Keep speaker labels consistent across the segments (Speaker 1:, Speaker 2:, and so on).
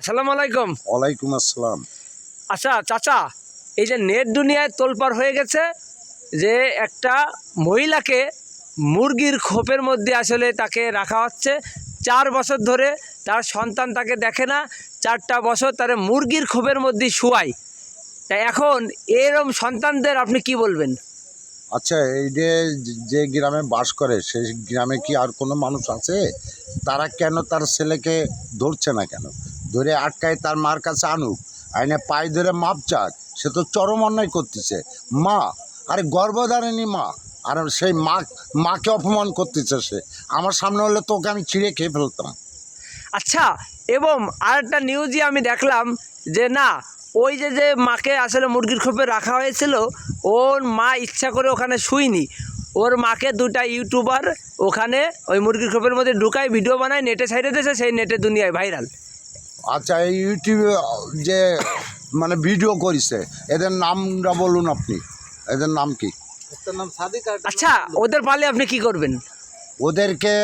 Speaker 1: আসসালামু আলাইকুম।
Speaker 2: ওয়ালাইকুম আসসালাম।
Speaker 1: আচ্ছা চাচা এই যে নেট দুনিয়ায় তোলপার হয়ে গেছে যে একটা মহিলাকে মুরগির খোপের মধ্যে আসলে তাকে রাখা হচ্ছে চার বছর ধরে তার সন্তান তাকে দেখে না চারটা বছর তার মুরগির খোপের মধ্যে শুয়াই তা এখন এরম সন্তানদের আপনি কি বলবেন?
Speaker 2: আচ্ছা এই যে যে গ্রামে বাস করে সেই গ্রামে কি আর কোনো মানুষ আছে? তারা কেন তার ছেলেকে ধরছে না কেন? ধরে আটকায় তার মার কাছে আনুক। আইনে পায়ে ধরে মাপ চাক। সে তো চরম অন্যায় করতেছে। মা, আরে গর্ভধারিণী মা। আর সেই মা, মাকে অপমান করতেছে সে। আমার সামনে হলে তোকে আমি ছিঁড়ে খেয়ে ফেলতাম।
Speaker 1: আচ্ছা এবং আরেকটা নিউজই আমি দেখলাম যে না, ওই যে যে মাকে আসলে মুরগির খোপে রাখা হয়েছিল, ওর মা ইচ্ছা করে ওখানে শুইনি। ওর মাকে দুটা ইউটিউবার ওখানে ওই মুরগির খোপের মধ্যে ঢুকায় ভিডিও বানায় নেটে ছাইড়ে দিয়েছে, সেই নেটে দুনিয়ায় ভাইরাল
Speaker 2: আচ্ছা এই ইউটিউবে যে মানে ভিডিও করিছে এদের নামটা বলুন আপনি। এদের নাম কি?
Speaker 1: আচ্ছা ওদের পালে আপনি কি করবেন?
Speaker 2: ওদেরকে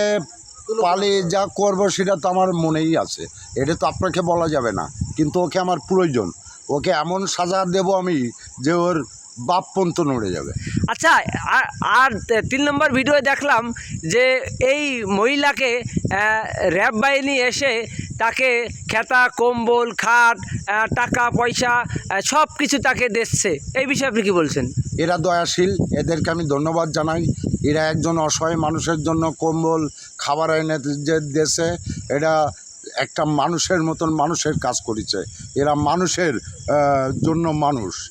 Speaker 2: পালিয়ে যা করব সেটা তো আমার মনেই আছে। এটা তো আপনাকে বলা যাবে না কিন্তু ওকে আমার প্রয়োজন। ওকে এমন সাজা দেব আমি যে ওর বাপ পন্ত নড়ে যাবে।
Speaker 1: আচ্ছা আর- তিন নম্বর ভিডিও দেখলাম যে এই মহিলাকে র্যাব বাহিনী এসে তাকে খেতা কম্বল খাট টাকা পয়সা সব কিছু তাকে দিচ্ছে। এই বিষয়ে আপনি কি বলছেন?
Speaker 2: এরা দয়াশীল এদেরকে আমি ধন্যবাদ জানাই। এরা একজন অসহায় মানুষের জন্য কম্বল খাবার এনে যে দেশে এটা একটা মানুষের মতন মানুষের কাজ করেছে। এরা মানুষের জন্য মানুষ।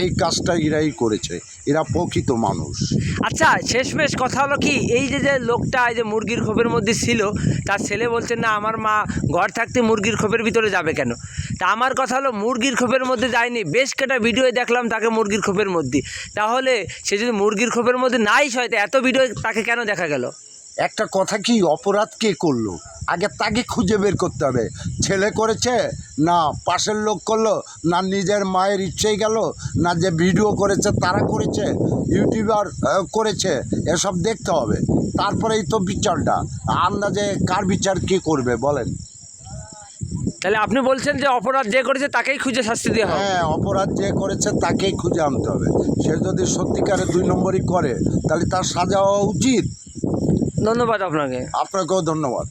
Speaker 2: এই কাজটা এরাই করেছে, এরা প্রকৃত মানুষ।
Speaker 1: আচ্ছা শেষমেশ কথা হলো কি, এই যে যে লোকটা, এই যে মুরগির খোপের মধ্যে ছিল, তার ছেলে বলছে, না, আমার মা ঘর থাকতে মুরগির খোপের ভিতরে যাবে কেন? তা আমার কথা হলো, মুরগির খোপের মধ্যে যায়নি, বেশ কটা ভিডিও দেখলাম তাকে মুরগির খোপের মধ্যে। তাহলে সে যদি মুরগির খোপের মধ্যে নাই হয়, তা এত ভিডিও তাকে কেন দেখা গেল?
Speaker 2: একটা কথা কি অপরাধ কে করল? আগে তাকে খুঁজে বের করতে হবে। ছেলে করেছে না পাশের লোক করল না নিজের মায়ের ইচ্ছেই গেল না যে ভিডিও করেছে তারা করেছে ইউটিউবার করেছে এসব দেখতে হবে। তারপরেই তো বিচারটা। আন্দাজে কার বিচার কে করবে বলেন?
Speaker 1: তাহলে আপনি বলছেন যে অপরাধ যে করেছে তাকেই খুঁজে শাস্তি দেওয়া হবে।
Speaker 2: হ্যাঁ অপরাধ যে করেছে তাকেই খুঁজে আনতে হবে। সে যদি সত্যিকারে দুই নম্বরই করে তাহলে তার সাজা হওয়া উচিত?
Speaker 1: ধন্যবাদ আপনাকে।
Speaker 2: আপনাকেও ধন্যবাদ।